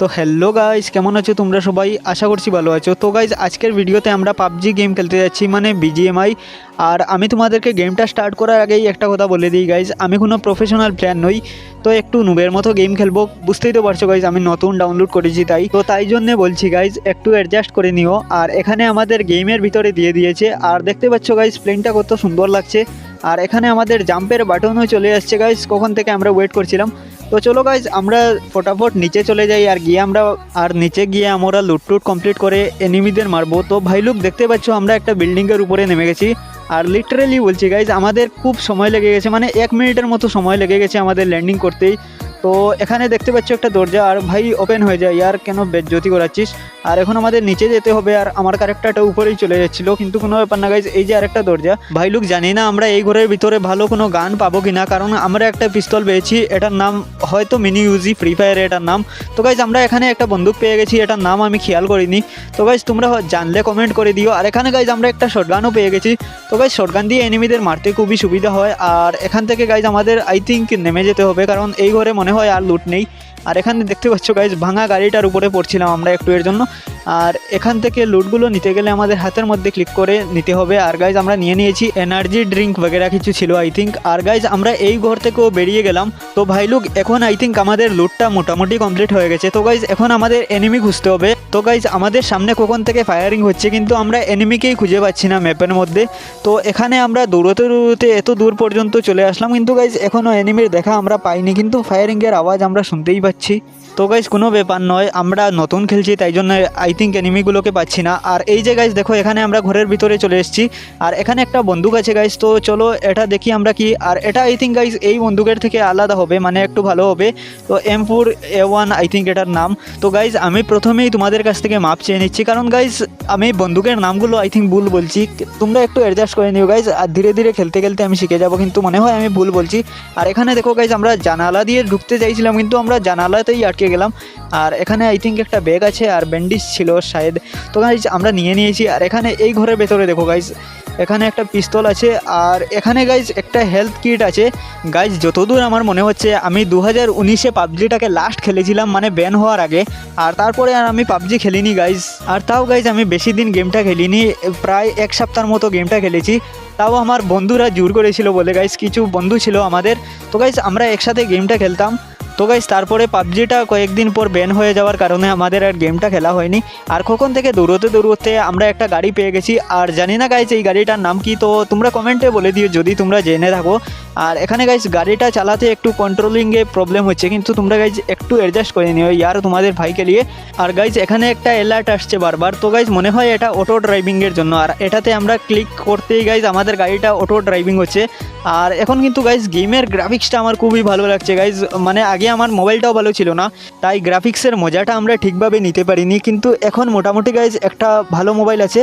তো hello guys কেমন আছো তোমরা সবাই? আশা করছি ভালো আছো। তো গাইজ আজকের ভিডিওতে আমরা পাবজি গেম খেলতে যাচ্ছি মানে বিজিএমআই আর আমি তোমাদেরকে গেমটা স্টার্ট করার আগেই একটা কথা বলে দিই গাইজ আমি কোনো প্রফেশনাল প্লেয়ার নই, তো একটু নুবের মতো গেম খেলব। বুঝতেই তো পারছ গাইজ আমি নতুন ডাউনলোড করেছি তাই। তো তাই জন্যে বলছি গাইজ একটু অ্যাডজাস্ট করে নিও। আর এখানে আমাদের গেমের ভিতরে দিয়ে দিয়েছে। আর দেখতে পাচ্ছ গাইজ প্লেনটা কত সুন্দর লাগছে। আর এখানে আমাদের জাম্পের বাটনও চলে আসছে গাইজ কখন থেকে আমরা ওয়েট করছিলাম। তো চলো গাইজ আমরা ফটাফট নিচে চলে যাই আর গিয়ে আমরা, আর নিচে গিয়ে আমরা লুটটুট কমপ্লিট করে এনিমিদের মারবো। তো ভাই লুক দেখতে পাচ্ছ, আমরা একটা বিল্ডিংয়ের উপরে নেমে গেছি। আর লিটারেলি বলছি গাইজ আমাদের খুব সময় লেগে গেছে মানে এক মিনিটের মতো সময় লেগে গেছে আমাদের ল্যান্ডিং করতেই। তো এখানে দেখতে পাচ্ছ একটা দরজা, আর ভাই ওপেন হয়ে যায় আর কেন বেজ্জতি করাচ্ছিস? আর এখন আমাদের নিচে যেতে হবে, আর আমার ক্যারেক্টারটা উপরেই চলে যাচ্ছিল, কিন্তু কোনো ব্যাপার না গাইজ এই যে আরেকটা দরজা। ভাই লোক জানি না আমরা এই ঘরের ভিতরে ভালো কোনো গান পাবো কিনা, কারণ আমরা একটা পিস্তল পেয়েছি, এটার নাম হয়তো মিনি ইউজি ফ্রি ফায়ার এটার নাম। তো গাইজ আমরা এখানে একটা বন্দুক পেয়ে গেছি, এটার নাম আমি খেয়াল করিনি। তো গাইজ তোমরা জানলে কমেন্ট করে দিও। আর এখানে গাইজ আমরা একটা শটগানও পেয়ে গেছি। তো গাইজ শটগান দিয়ে এনিমিদের মারতে খুবই সুবিধা হয়, আর এখান থেকে গাইজ আমাদের আই থিঙ্ক নেমে যেতে হবে, কারণ এই ঘরে মনে হয় আর লুট নেই। আর এখানে দেখতে পাচ্ছ গাইজ ভাঙা গাড়িটার উপরে পড়ছিলাম আমরা একটু এর জন্য। আর এখান থেকে লুটগুলো নিতে গেলে আমাদের হাতের মধ্যে ক্লিক করে নিতে হবে। আর গাইজ আমরা নিয়ে নিয়েছি এনার্জি ড্রিঙ্ক বগেরা কিছু ছিল আই থিঙ্ক আর গাইজ আমরা এই ঘর থেকেও বেরিয়ে গেলাম। তো ভাই লোক এখন আই থিঙ্ক আমাদের লুটটা মোটামুটি কমপ্লিট হয়ে গেছে। তো গাইজ এখন আমাদের এনিমি খুঁজতে হবে। তো গাইজ আমাদের সামনে কখন থেকে ফায়ারিং হচ্ছে কিন্তু আমরা এনিমিকেই খুঁজে পাচ্ছি না ম্যাপের মধ্যে। তো এখানে আমরা দৌড়তে দৌড়তে এত দূর পর্যন্ত চলে আসলাম। কিন্তু গাইজ এখনও এনিমির দেখা আমরা পাইনি। কিন্তু ফায়ারিংয়ের আওয়াজ আমরা শুনতেই পাচ্ছি। তো গাইজ কোনো ব্যাপার নয়, আমরা নতুন খেলছি, তাই জন্য আই থিঙ্ক এনিমিগুলোকে পাচ্ছি না। আর এই যে গাইজ দেখো, এখানে আমরা ঘরের ভিতরে চলে এসেছি। আর এখানে একটা বন্দুক আছে গাইজ তো চলো এটা দেখি আমরা কি। আর এটা আই থিঙ্ক গাইজ এই বন্দুকের থেকে আলাদা হবে মানে একটু ভালো হবে। তো M four A one I think এটার নাম। তো গাইজ আমি প্রথমেই তোমাদের কাছ থেকে মাপ চেয়ে নিচ্ছি। কারণ গাইজ আমি বন্দুকের নামগুলো আই থিঙ্ক ভুল বলছি। তোমরা একটু অ্যাডজাস্ট করে নিও গাইজ আর ধীরে ধীরে খেলতে খেলতে আমি শিখে যাব। কিন্তু মনে হয় আমি ভুল বলছি। আর এখানে দেখো গাইজ আমরা জানালা দিয়ে ঢুকতে চাইছিলাম, কিন্তু আমরা জানালাতেই আটকে গেলাম। আর এখানে আই থিঙ্ক একটা ব্যাগ আছে আর ব্যান্ডিজ ছিল শায়দ তো গাইজ আমরা নিয়ে নিয়েছি। আর এখানে এই ঘরের ভেতরে দেখো গাইজ এখানে একটা পিস্তল আছে। আর এখানে গাইজ একটা হেলথ কিট আছে। গাইজ যতদূর আমার মনে হচ্ছে, আমি দু হাজার উনিশে পাবজিটাকে লাস্ট খেলেছিলাম মানে ব্যান হওয়ার আগে। আর তারপরে আর আমি পাবজি খেলিনি গাইজ আর তাও গাইজ আমি বেশি দিন গেমটা খেলিনি। প্রায় এক সপ্তাহের মতো গেমটা খেলেছি। তাও আমার বন্ধুরা জোর করেছিল বলে গাইজ কিছু বন্ধু ছিল আমাদের। তো গাইজ আমরা একসাথে গেমটা খেলতাম। তো গাইজ তারপরে পাবজিটা কয়েকদিন পর ব্যান হয়ে যাওয়ার কারণে আমাদের আর গেমটা খেলা হয়নি। আর কখন থেকে দৌড়তে দৌড়তে আমরা একটা গাড়ি পেয়ে গেছি। আর জানি না গাইজ এই গাড়িটার নাম কি? তো তোমরা কমেন্টে বলে দিও যদি তোমরা জেনে থাকো। আর এখানে গাইজ গাড়িটা চালাতে একটু কন্ট্রোলিংয়ে প্রবলেম হচ্ছে। কিন্তু তোমরা গাইজ একটু অ্যাডজাস্ট করে নিও ইয়ার তোমাদের ভাইকে নিয়ে। আর গাইজ এখানে একটা অ্যালার্ট আসছে বারবার। তো গাইজ মনে হয় এটা অটো ড্রাইভিংয়ের জন্য। আর এটাতে আমরা ক্লিক করতেই গাইজ আমাদের গাড়িটা অটো ড্রাইভিং হচ্ছে। আর এখন কিন্তু গাইজ গেমের গ্রাফিক্সটা আমার খুবই ভালো লাগছে গাইজ মানে আগে আমার মোবাইলটাও ভালো ছিল না, তাই গ্রাফিক্সের মজাটা আমরা ঠিকভাবে নিতে পারিনি। কিন্তু এখন মোটামুটি গাইজ একটা ভালো মোবাইল আছে।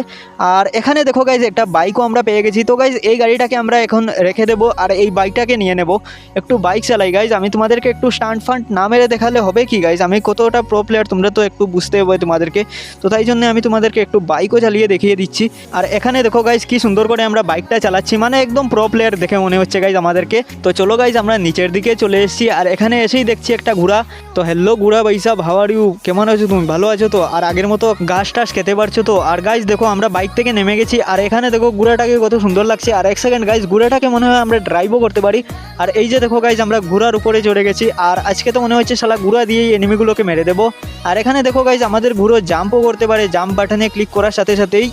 আর এখানে দেখো গাইজ একটা বাইকও আমরা পেয়ে গেছি। তো গাইজ এই গাড়িটাকে আমরা এখন রেখে দেবো আর এই বাইকটাকে নিয়ে নেব। একটু বাইক চালাই গাইজ আমি তোমাদেরকে একটু স্টান্ট ফান্ট না মেরে দেখালে হবে কি গাইজ আমি কতটা প্রো প্লেয়ার তোমরা তো একটু বুঝতে হবে তোমাদেরকে। তো তাই জন্য আমি তোমাদেরকে একটু বাইকও চালিয়ে দেখিয়ে দিচ্ছি। আর এখানে দেখো গাইজ কি সুন্দর করে আমরা বাইকটা চালাচ্ছি। মানে একদম প্রো প্লেয়ার দেখে মনে হচ্ছে গাইজ আমাদেরকে। তো চলো গাইজ আমরা নিচের দিকে চলে এসেছি আর এখানে এসেই দেখছি একটা ঘোড়া। তো হ্যালো ঘোড়া বাইসা হাওয়ার ইউ কেমন আছো তুমি? ভালো আছো তো? আর আগের মতো গাছ টাস খেতে পারছ তো? আর গাইজ দেখো আমরা বাইক থেকে নেমে গেছি আর এখানে দেখো ঘোড়াটাকে কত সুন্দর লাগছে। আর এক সেকেন্ড গাইজ ঘোড়াটাকে মনে হয় আমরা ড্রাইভও করতে পারি। আর এই যে দেখো গাইজ আমরা ঘোড়ার উপরে চড়ে গেছি। আর আজকে তো মনে হচ্ছে শালা ঘোড়া দিয়েই এনিমিগুলোকে মেরে দেবো। আর এখানে দেখো গাইজ আমাদের ঘুরো জাম্পও করতে পারে। জাম্প বাটনে ক্লিক করার সাথে সাথেই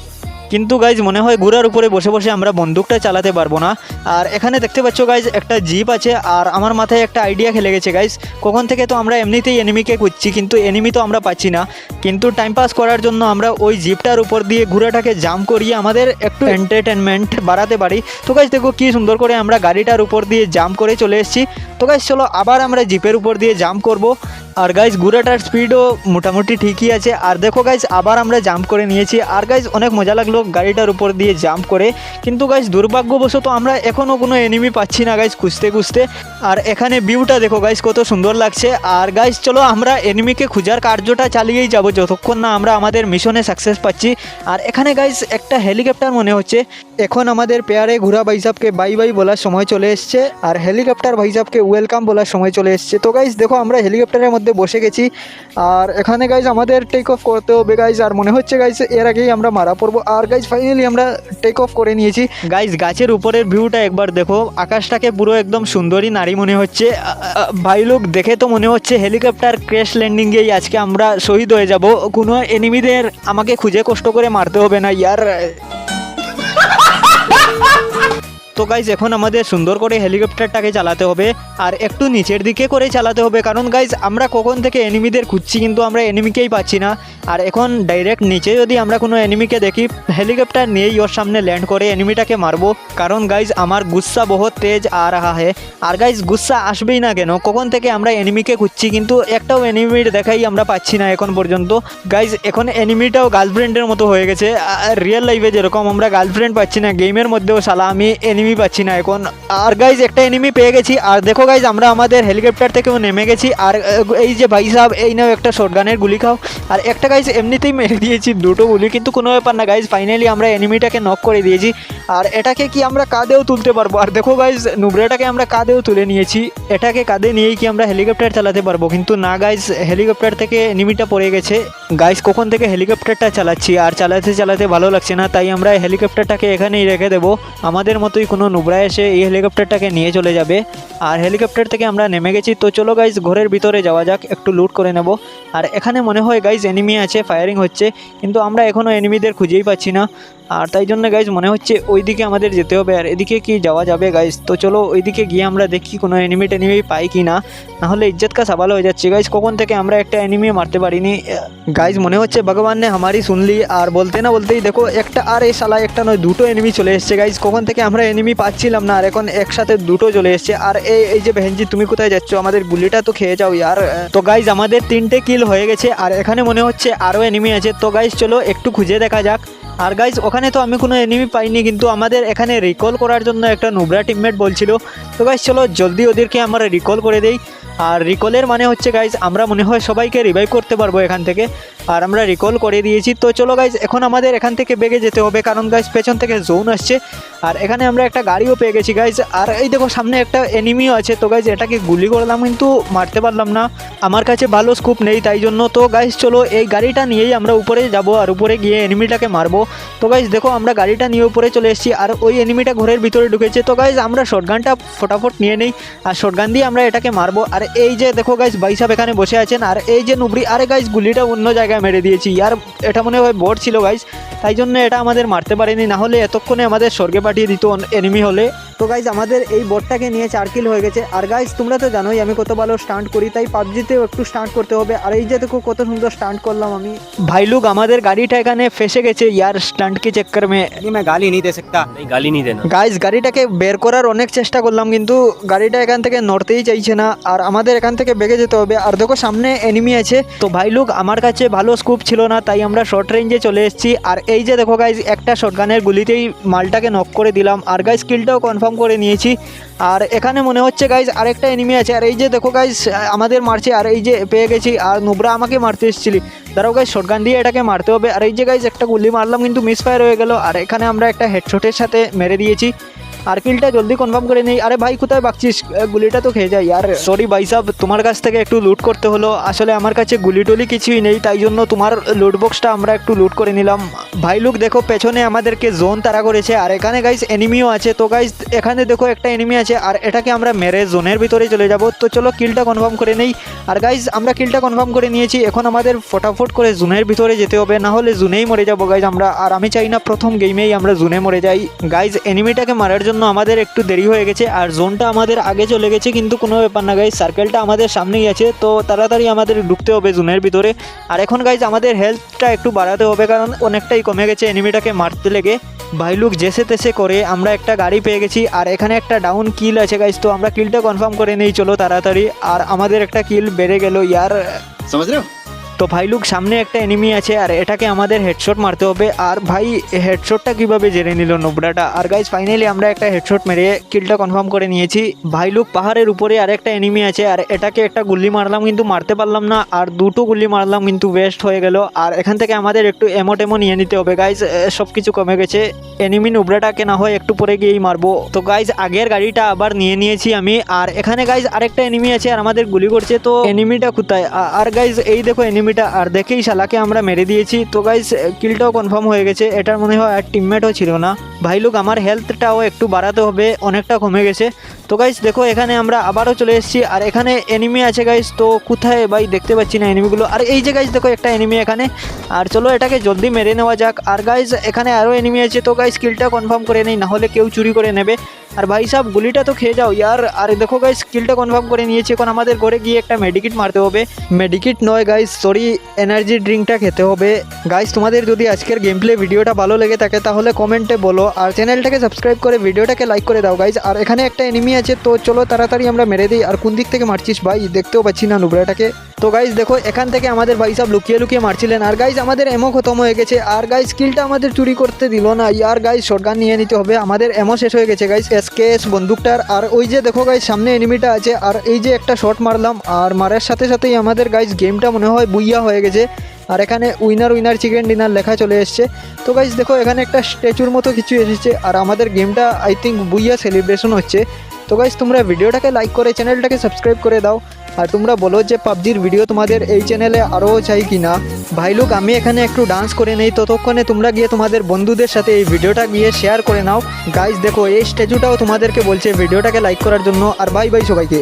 কিন্তু গাইজ মনে হয় ঘোড়ার উপরে বসে বসে আমরা বন্দুকটা চালাতে পারব না। আর এখানে দেখতে পাচ্ছ গাইজ একটা জিপ আছে, আর আমার মাথায় একটা আইডিয়া খেলে গেছে গাইজ কখন থেকে তো আমরা এমনিতেই এনিমিকে খুঁজছি, কিন্তু এনিমি তো আমরা পাচ্ছি না। কিন্তু টাইম পাস করার জন্য আমরা ওই জিপটার উপর দিয়ে ঘোড়াটাকে জাম করিয়ে আমাদের একটু এন্টারটেনমেন্ট বাড়াতে পারি। তো গাইজ দেখো কি সুন্দর করে আমরা গাড়িটার উপর দিয়ে জাম করে চলে এসেছি। তো গাইজ চলো আবার আমরা জিপের উপর দিয়ে জাম্প করব। আর গাইজ ঘোড়াটার স্পিডও মোটামুটি ঠিকই আছে। আর দেখো গাইজ আবার আমরা জাম্প করে নিয়েছি। আর গাইজ অনেক মজা লাগল গাড়িটার উপর দিয়ে জাম্প করে। কিন্তু গাইজ দুর্ভাগ্যবশত আমরা এখনও কোনো এনিমি পাচ্ছি না গাইজ খুঁজতে খুঁজতে। আর এখানে ভিউটা দেখো গাইজ কত সুন্দর লাগছে। আর গাইজ চলো আমরা এনিমিকে খুঁজার কার্যটা চালিয়েই যাব। যতক্ষণ না আমরা আমাদের মিশনে সাকসেস পাচ্ছি। আর এখানে গাইজ একটা হেলিকপ্টার মনে হচ্ছে। এখন আমাদের পেয়ারে ঘোরা ভাইসাবকে বাই বাই বলার সময় চলে এসছে, আর হেলিকপ্টার ভাইসাবকে ওয়েলকাম বলার সময় চলে এসছে। তো গাইজ দেখো আমরা হেলিকপ্টারের মধ্যে বসে গেছি, আর এখানে গাইজ আমাদের টেক অফ করতে হবে গাইজ আর মনে হচ্ছে গাইজ এর আগেই আমরা মারা পড়ব। আর গাইজ ফাইনালি আমরা টেক অফ করে নিয়েছি। গাইজ গাছের উপরের ভিউটা একবার দেখো, আকাশটাকে পুরো একদম সুন্দরী নারী মনে হচ্ছে। ভাই লোক দেখে তো মনে হচ্ছে হেলিকপ্টার ক্র্যাশ ল্যান্ডিংয়েই আজকে আমরা শহীদ হয়ে যাব। কোনো এনিমিদের আমাকে খুঁজে কষ্ট করে মারতে হবে না, ইয়ার। তো গাইজ এখন আমাদের সুন্দর করে হেলিকপ্টারটাকে চালাতে হবে আর একটু নিচের দিকে করে চালাতে হবে। কারণ গাইজ আমরা কখন থেকে এনিমিদের খুঁজছি কিন্তু আমরা এনিমিকেই পাচ্ছি না। আর এখন ডাইরেক্ট নিচে যদি আমরা কোনো এনিমিকে দেখি, হেলিকপ্টার নিয়েই ওর সামনে ল্যান্ড করে এনিমিটাকে মারবো। কারণ গাইজ আমার গুস্সা বহুত তেজ আ রাহা হে। আর গাইজ গুস্সা আসবেই না কেন? কখন থেকে আমরা এনিমিকে খুঁজছি কিন্তু একটাও এনিমির দেখাই আমরা পাচ্ছি না এখন পর্যন্ত। গাইজ এখন এনিমিটাও গার্লফ্রেন্ডের মতো হয়ে গেছে। রিয়েল লাইফে যেরকম আমরা গার্লফ্রেন্ড পাচ্ছি না গেমের মধ্যেও সালা আমি এনিমি পাচ্ছি না এখন। আর গাইজ একটা এনিমি পেয়ে গেছি। আর দেখো গাইজ আমরা আমাদের হেলিকপ্টার থেকেও নেমে গেছি। আর এই যে ভাই সাহেব, এই নাও একটা শর্টগানের গুলি খাও। আর একটা গাইজ এমনিতেই মেরে দিয়েছি দুটো গুলি, কিন্তু কোনো ব্যাপার না গাইজ ফাইনালি আমরা এনিমিটাকে নক করে দিয়েছি। আর এটাকে কি আমরা কাঁধেও তুলতে পারব? আর দেখো গাইজ নুবরাটাকে আমরা কাঁধেও তুলে নিয়েছি। এটাকে কাঁধে নিয়েই কি আমরা হেলিকপ্টার চালাতে পারব? কিন্তু না গাইজ হেলিকপ্টার থেকে এনিমিটা পড়ে গেছে। গাইজ কখন থেকে হেলিকপ্টারটা চালাচ্ছি? আর চালাতে চালাতে ভালো লাগছে না, তাই আমরা হেলিকপ্টারটাকে এখানেই রেখে দেবো। আমাদের মতোই কোনো নুবরা এসে এই হেলিকপ্টারটাকে নিয়ে চলে যাবে। আর হেলিকপ্টার থেকে আমরা নেমে গেছি। তো চলো গাইজ ঘরের ভিতরে যাওয়া যাক। একটু লুট করে নেব। আর এখানে মনে হয় গাইজ এনিমি আছে ফায়ারিং হচ্ছে। কিন্তু আমরা এখনও এনিমিদের খুঁজেই পাচ্ছি না। আর তাই জন্য গাইজ মনে হচ্ছে ওইদিকে আমাদের যেতে হবে আর এদিকে কি যাওয়া যাবে গাইজ তো চলো ওইদিকে গিয়ে আমরা দেখি কোনো অ্যানিমি টেনিমি পাই কি না নাহলে ইজ্জত কা সওয়াল হয়ে যাচ্ছে গাইজ কখন থেকে আমরা একটা অ্যানিমি মারতে পারিনি? গাইজ মনে হচ্ছে ভগবান নে আমারই শুনলি। আর বলতে না বলতেই দেখো একটা আর এই শালা, একটা নয়, দুটো এনিমি চলে এসছে গাইজ কখন থেকে আমরা এনিমি পাচ্ছিলাম না। আর এখন একসাথে দুটো চলে এসছে। আর এই এই যে বেহেনজি, তুমি কোথায় যাচ্ছ? আমাদের গুলিটা তো খেয়ে যাও ইয়ার। তো গাইজ আমাদের তিনটে কিল হয়ে গেছে। আর এখানে মনে হচ্ছে আরও এনিমি আছে। তো গাইজ চলো একটু খুঁজে দেখা যাক। আর গাইজ ওখানে তো আমি কোনো এনিমি পাইনি, কিন্তু আমাদের এখানে রিকল করার জন্য একটা নুবরা টিমমেট বলছিল। তো গাইজ চলো জলদি ওদেরকে আমরা রিকল করে দেই। আর রিকলের মানে হচ্ছে গাইজ আমরা মনে হয় সবাইকে রিভাইভ করতে পারব এখান থেকে। আর আমরা রিকল করে দিয়েছি। তো চলো গাইজ এখন আমাদের এখান থেকে বেগে যেতে হবে, কারণ গাইজ পেছন থেকে জোন আসছে। আর এখানে আমরা একটা গাড়িও পেয়ে গেছি গাইজ আর এই দেখো, সামনে একটা এনিমিও আছে। তো গাইজ এটাকে গুলি করলাম, কিন্তু মারতে পারলাম না। আমার কাছে ভালো স্কুপ নেই, তাই জন্য তো গাইজ চলো এই গাড়িটা নিয়েই আমরা উপরে যাব। আর উপরে গিয়ে এনিমিটাকে মারবো। তো গাইজ দেখো, আমরা গাড়িটা নিয়ে উপরে চলে এসেছি আর ওই এনিমিটা ঘরের ভিতরে ঢুকেছে। তো গাইজ আমরা শর্টগানটা ফটাফট নিয়ে নেই আর শর্টগান দিয়ে আমরা এটাকে মারবো। আর এই যে দেখো গাইজ বাইসাব এখানে বসে আছেন। আর এই যে নুবরি, আরে গাইজ গুলিটা অন্য জায়গায় মেরে দিয়েছি। আর এটা মনে হয় বোর্ড ছিল গাইজ তাই জন্য এটা আমাদের মারতে পারেনি। না হলে এতক্ষণে আমাদের স্বর্গে পাঠিয়ে দিত এনিমি হলে। তো গাইজ আমাদের এই বোর্ডটাকে নিয়ে চার কিল হয়ে গেছে। আর গাইজ তোমরা তো জানোই, আমি কত ভালো স্টান্ট করি, তাই পাবজিতেও একটু স্টান্ট করতে হবে। আর এই যে দেখো, কত সুন্দর স্টান্ট করলাম আমি। ভাইলুক আমাদের গাড়িটা এখানে ফেসে গেছে। ইয়ার স্টান্ট কি চক্কর মে नहीं मैं गाली नहीं दे सकता नहीं गाली नहीं देना গাইজ গাড়িটাকে বের করার অনেক চেষ্টা করলাম কিন্তু গাড়িটা এখান থেকে নড়তেই চাইছে না আর আমাদের এখান থেকে বেগে যেতে হবে আর দেখো সামনে এনিমি আছে তো ভাই লোক আমার কাছে ভালো স্কুপ ছিল না তাই আমরা শর্ট রেঞ্জে চলে এসেছি আর এই যে দেখো গাইজ একটা শর্টগানের গুলিতেই মালটাকে নক করে দিলাম আর গাইজ স্কিলটাও কনফার্ম করে নিয়েছি আর এখানে মনে হচ্ছে গাইজ আরেকটা এনিমি আছে আর এই যে দেখো গাইজ আমাদের মারছে আর এই যে পেয়ে গেছি আর নুবরা আমাকে মারতে এসেছিলি দাঁড়াও গাইজ শর্টগান দিয়ে এটাকে মারতে হবে। আর এই যে গাইজ একটা গুলি মারলাম কিন্তু মিস ফায়ার হয়ে গেল। আর এখানে আমরা একটা হেডশটের সাথে মেরে দিয়েছি। আর কিলটা জলদি কনফার্ম করে নেই। আরে ভাই, কোথায় বাকছিস গুলিটা তো খেয়ে যায় আর। সরি ভাই সাহেব তোমার কাছ থেকে একটু লুট করতে হলো। আসলে আমার কাছে গুলি টুলি কিছুই নেই, তাই জন্য তোমার লুট বক্সটা আমরা একটু লুট করে নিলাম। ভাই লোক দেখো, পেছনে আমাদেরকে জোন তারা করেছে, আর এখানে গাইস এনিমিও আছে। তো গাইস এখানে দেখো একটা এনিমি আছে, আর এটাকে আমরা মেরে জোনের ভিতরে চলে যাব। তো চলো কিলটা কনফার্ম করে নেই। আর গাইস আমরা কিলটা কনফার্ম করে নিয়েছি। এখন আমাদের ফটাফট করে জুনের ভিতরে যেতে হবে, না হলে জুনেই মরে যাব গাইজ আমরা। আর আমি চাই না প্রথম গেমেই আমরা জুনে মরে যাই। গাইজ এনিমিটাকে মারার জন্য জন্য আমাদের একটু দেরি হয়ে গেছে, আর জোনটা আমাদের আগে চলে গেছে, কিন্তু কোনো ব্যাপার না গাইজ সার্কেলটা আমাদের সামনেই আছে, তো তাড়াতাড়ি আমাদের ঢুকতে হবে জোনের ভিতরে। আর এখন গাইজ আমাদের হেলথটা একটু বাড়াতে হবে, কারণ অনেকটাই কমে গেছে এনিমিটাকে মারতে লেগে। ভাইলুক যেসে তেসে করে, আমরা একটা গাড়ি পেয়ে গেছি, আর এখানে একটা ডাউন কিল আছে গাইজ তো আমরা কিলটা কনফার্ম করে নিই, চলো তাড়াতাড়ি। আর আমাদের একটা কিল বেড়ে গেল, ইয়ার তো তো ভাই লুক সামনে একটা এনিমি আছে আর এটাকে আমাদের হেডশট মারতে হবে। আর ভাই হেডশটটা কীভাবে জেনে নিল নোবরাটা? আর গাইজ ফাইনালি আমরা একটা হেডশট মেরে কিলটা কনফার্ম করে নিয়েছি। ভাই লুক পাহাড়ের উপরে আরেকটা এনিমি আছে আর এটাকে একটা গুল্লি মারলাম কিন্তু মারতে পারলাম না। আর দুটো গুল্লি মারলাম কিন্তু ওয়েস্ট হয়ে গেল। আর এখান থেকে আমাদের একটু এমো টেমো নিয়ে নিতে হবে গাইজ সব কিছু কমে গেছে। এনিমি নুবরাটাকে না হয় একটু পরে গিয়েই মারবো। তো গাইজ আগের গাড়িটা আবার নিয়ে নিয়েছি আমি। আর এখানে গাইজ আরেকটা এনিমি আছে আর আমাদের গুলি করছে, তো এনিমিটা কোথায়? আর গাইজ এই দেখো এনিমিটা আর দেখেই শালাকে আমরা মেরে দিয়েছি। তো গাইজ কিলটাও কনফার্ম হয়ে গেছে। এটার মনে হয় আর টিমমেটও ছিল না। ভাই লোক, আমার হেলথটাও একটু বাড়াতে হবে, অনেকটা কমে গেছে। তো গাইজ দেখো, এখানে আমরা আবারও চলে এসেছি, আর এখানে এনিমি আছে গাইজ তো কোথায় ভাই দেখতে পাচ্ছি না এনিমিগুলো আর এই যে গাইজ দেখো একটা এনিমি এখানে। আর চলো এটাকে জলদি মেরে নেওয়া যাক। আর গাইজ এখানে আরও এনিমি আছে, তো গাইজ স্কিলটা কনফার্ম করে নেই, নাহলে কেউ চুরি করে নেবে। আর ভাই সাহেব গুলিটা তো খেয়ে যাও ইয়ার। আর দেখো গাইজ স্কিলটা কনফার্ম করে নিয়েছি, এখন আমাদের ঘরে গিয়ে একটা মেডিকিট মারতে হবে। মেডিকিট নয় গাইজ সরি এনার্জি ড্রিঙ্কটা খেতে হবে। গাইজ তোমাদের যদি আজকের গেম প্লে ভিডিওটা ভালো লেগে থাকে, তাহলে কমেন্টে বলো। আর চ্যানেলটাকে সাবস্ক্রাইব করে, ভিডিওটাকে লাইক করে দাও গাইজ আর এখানে একটা এনিমি আছে, তো চলো তাড়াতাড়ি আমরা মেরে দিই। আর কোন দিক থেকে মারছিস ভাই? দেখতেও পাচ্ছি না নুবরাটাকে। তো গাইজ দেখো, এখান থেকে আমাদের ভাই সাহেব লুকিয়ে লুকিয়ে মারছিলেন। আর গাইজ আমাদের এমো খতম হয়ে গেছে। আর গাইজ স্কিলটা আমাদের চুরি করতে দিল না। আর গাইজ শটগান নিয়ে নিতে হবে। আমাদের এমো শেষ হয়ে গেছে গাইজ এসকেএস বন্দুকটার। আর ওই যে দেখো গাইজ সামনে এনিমিটা আছে। আর এই যে একটা শট মারলাম। আর মারার সাথে সাথেই আমাদের গাইজ গেমটা মনে হয় বুইয়া হয়ে গেছে। আর এখানে উইনার উইনার চিকেন ডিনার লেখা চলে এসছে। তো গাইজ দেখো, এখানে একটা স্ট্যাচুর মতো কিছু এসেছে। আর আমাদের গেমটা আই থিঙ্ক বুইয়া সেলিব্রেশন হচ্ছে। তো গাইজ তোমরা ভিডিওটাকে লাইক করে চ্যানেলটাকে সাবস্ক্রাইব করে দাও। আর তোমরা বলো যে পাবজির ভিডিও তোমাদের এই চ্যানেলে আরও চাই কি না ভাই লোক আমি এখানে একটু ডান্স করে নেই। ততক্ষণে তোমরা গিয়ে তোমাদের বন্ধুদের সাথে এই ভিডিওটা গিয়ে শেয়ার করে নাও। গাইজ দেখো, এই স্ট্যাচুটাও তোমাদেরকে বলছে ভিডিওটাকে লাইক করার জন্য। আর বাই বাই সবাইকে।